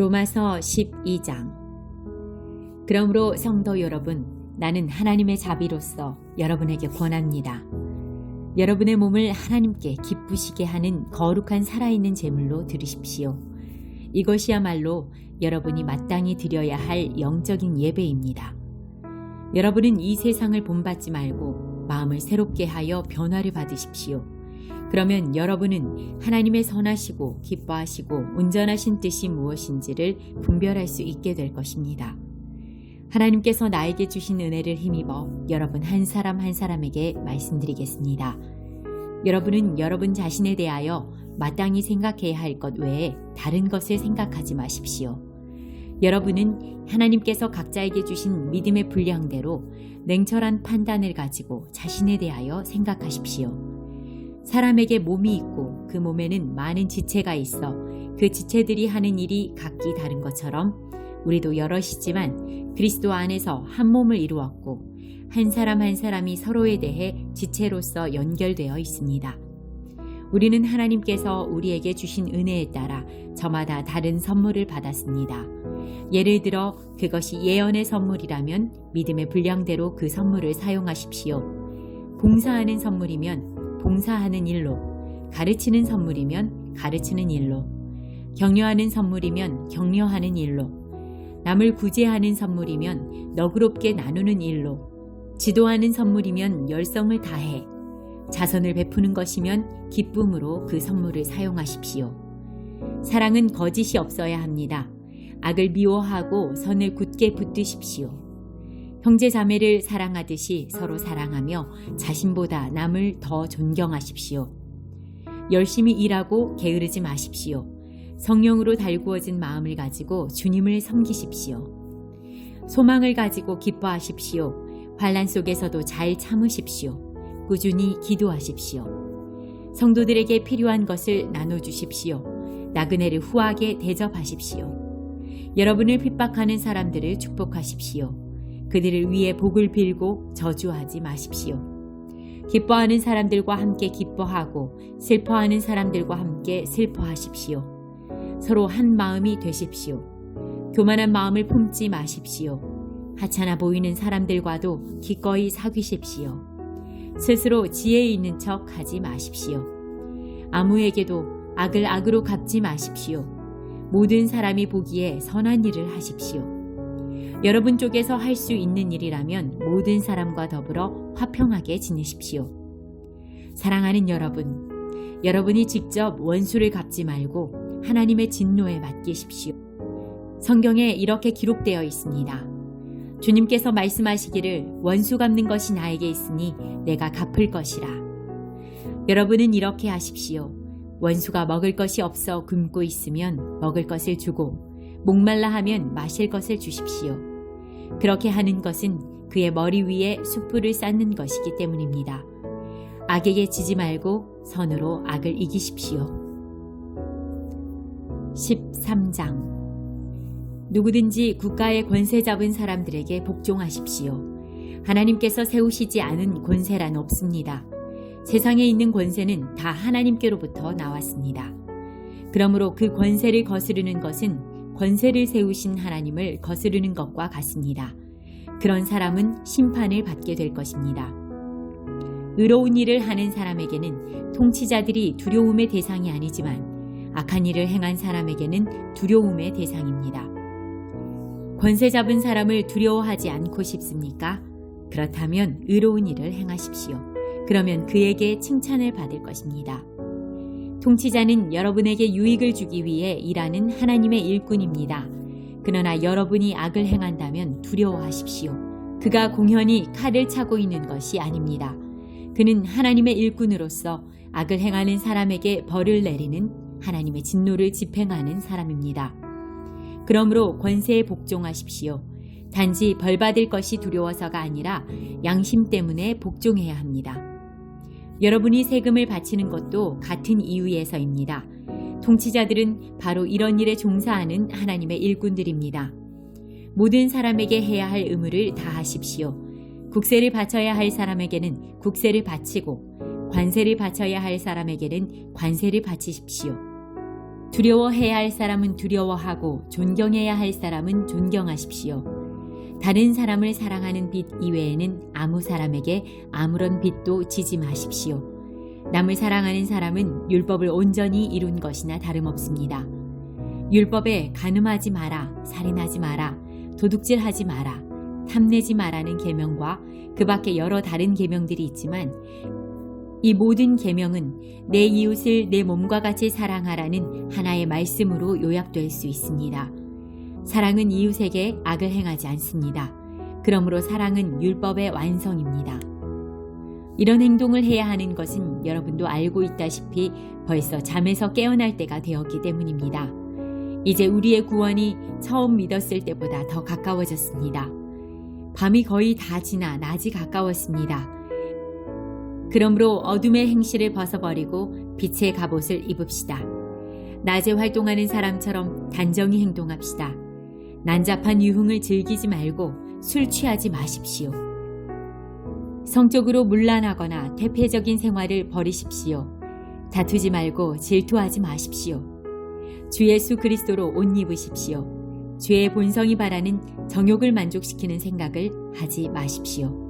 로마서 12장 그러므로 성도 여러분, 나는 하나님의 자비로서 여러분에게 권합니다. 여러분의 몸을 하나님께 기쁘시게 하는 거룩한 살아있는 제물로 들으십시오. 이것이야말로 여러분이 마땅히 드려야 할 영적인 예배입니다. 여러분은 이 세상을 본받지 말고 마음을 새롭게 하여 변화를 받으십시오. 그러면 여러분은 하나님의 선하시고 기뻐하시고 온전하신 뜻이 무엇인지를 분별할 수 있게 될 것입니다. 하나님께서 나에게 주신 은혜를 힘입어 여러분 한 사람 한 사람에게 말씀드리겠습니다. 여러분은 여러분 자신에 대하여 마땅히 생각해야 할 것 외에 다른 것을 생각하지 마십시오. 여러분은 하나님께서 각자에게 주신 믿음의 분량대로 냉철한 판단을 가지고 자신에 대하여 생각하십시오. 사람에게 몸이 있고 그 몸에는 많은 지체가 있어 그 지체들이 하는 일이 각기 다른 것처럼 우리도 여럿이지만 그리스도 안에서 한 몸을 이루었고 한 사람 한 사람이 서로에 대해 지체로서 연결되어 있습니다. 우리는 하나님께서 우리에게 주신 은혜에 따라 저마다 다른 선물을 받았습니다. 예를 들어 그것이 예언의 선물이라면 믿음의 분량대로 그 선물을 사용하십시오. 봉사하는 선물이면 봉사하는 일로, 가르치는 선물이면 가르치는 일로, 격려하는 선물이면 격려하는 일로, 남을 구제하는 선물이면 너그럽게 나누는 일로, 지도하는 선물이면 열성을 다해, 자선을 베푸는 것이면 기쁨으로 그 선물을 사용하십시오. 사랑은 거짓이 없어야 합니다. 악을 미워하고 선을 굳게 붙드십시오. 형제 자매를 사랑하듯이 서로 사랑하며 자신보다 남을 더 존경하십시오. 열심히 일하고 게으르지 마십시오. 성령으로 달구어진 마음을 가지고 주님을 섬기십시오. 소망을 가지고 기뻐하십시오. 환란 속에서도 잘 참으십시오. 꾸준히 기도하십시오. 성도들에게 필요한 것을 나눠주십시오. 나그네를 후하게 대접하십시오. 여러분을 핍박하는 사람들을 축복하십시오. 그들을 위해 복을 빌고 저주하지 마십시오. 기뻐하는 사람들과 함께 기뻐하고 슬퍼하는 사람들과 함께 슬퍼하십시오. 서로 한 마음이 되십시오. 교만한 마음을 품지 마십시오. 하찮아 보이는 사람들과도 기꺼이 사귀십시오. 스스로 지혜 있는 척 하지 마십시오. 아무에게도 악을 악으로 갚지 마십시오. 모든 사람이 보기에 선한 일을 하십시오. 여러분 쪽에서 할 수 있는 일이라면 모든 사람과 더불어 화평하게 지내십시오. 사랑하는 여러분, 여러분이 직접 원수를 갚지 말고 하나님의 진노에 맡기십시오. 성경에 이렇게 기록되어 있습니다. 주님께서 말씀하시기를 원수 갚는 것이 나에게 있으니 내가 갚을 것이라. 여러분은 이렇게 하십시오. 원수가 먹을 것이 없어 굶고 있으면 먹을 것을 주고 목말라 하면 마실 것을 주십시오. 그렇게 하는 것은 그의 머리 위에 숯불을 쌓는 것이기 때문입니다. 악에게 지지 말고 선으로 악을 이기십시오. 13장 누구든지 국가의 권세 잡은 사람들에게 복종하십시오. 하나님께서 세우시지 않은 권세란 없습니다. 세상에 있는 권세는 다 하나님께로부터 나왔습니다. 그러므로 그 권세를 거스르는 것은 권세를 세우신 하나님을 거스르는 것과 같습니다. 그런 사람은 심판을 받게 될 것입니다. 의로운 일을 하는 사람에게는 통치자들이 두려움의 대상이 아니지만 악한 일을 행한 사람에게는 두려움의 대상입니다. 권세 잡은 사람을 두려워하지 않고 싶습니까? 그렇다면 의로운 일을 행하십시오. 그러면 그에게 칭찬을 받을 것입니다. 통치자는 여러분에게 유익을 주기 위해 일하는 하나님의 일꾼입니다. 그러나 여러분이 악을 행한다면 두려워하십시오. 그가 공연히 칼을 차고 있는 것이 아닙니다. 그는 하나님의 일꾼으로서 악을 행하는 사람에게 벌을 내리는 하나님의 진노를 집행하는 사람입니다. 그러므로 권세에 복종하십시오. 단지 벌 받을 것이 두려워서가 아니라 양심 때문에 복종해야 합니다. 여러분이 세금을 바치는 것도 같은 이유에서입니다. 통치자들은 바로 이런 일에 종사하는 하나님의 일꾼들입니다. 모든 사람에게 해야 할 의무를 다하십시오. 국세를 바쳐야 할 사람에게는 국세를 바치고 관세를 바쳐야 할 사람에게는 관세를 바치십시오. 두려워해야 할 사람은 두려워하고 존경해야 할 사람은 존경하십시오. 다른 사람을 사랑하는 빛 이외에는 아무 사람에게 아무런 빛도 지지 마십시오. 남을 사랑하는 사람은 율법을 온전히 이룬 것이나 다름없습니다. 율법에 간음하지 마라, 살인하지 마라, 도둑질하지 마라, 탐내지 마라는 계명과 그 밖에 여러 다른 계명들이 있지만 이 모든 계명은 내 이웃을 내 몸과 같이 사랑하라는 하나의 말씀으로 요약될 수 있습니다. 사랑은 이웃에게 악을 행하지 않습니다. 그러므로 사랑은 율법의 완성입니다. 이런 행동을 해야 하는 것은 여러분도 알고 있다시피 벌써 잠에서 깨어날 때가 되었기 때문입니다. 이제 우리의 구원이 처음 믿었을 때보다 더 가까워졌습니다. 밤이 거의 다 지나 낮이 가까웠습니다. 그러므로 어둠의 행실을 벗어버리고 빛의 갑옷을 입읍시다. 낮에 활동하는 사람처럼 단정히 행동합시다. 난잡한 유흥을 즐기지 말고 술 취하지 마십시오. 성적으로 문란하거나 퇴폐적인 생활을 버리십시오. 다투지 말고 질투하지 마십시오. 주 예수 그리스도로 옷 입으십시오. 죄의 본성이 바라는 정욕을 만족시키는 생각을 하지 마십시오.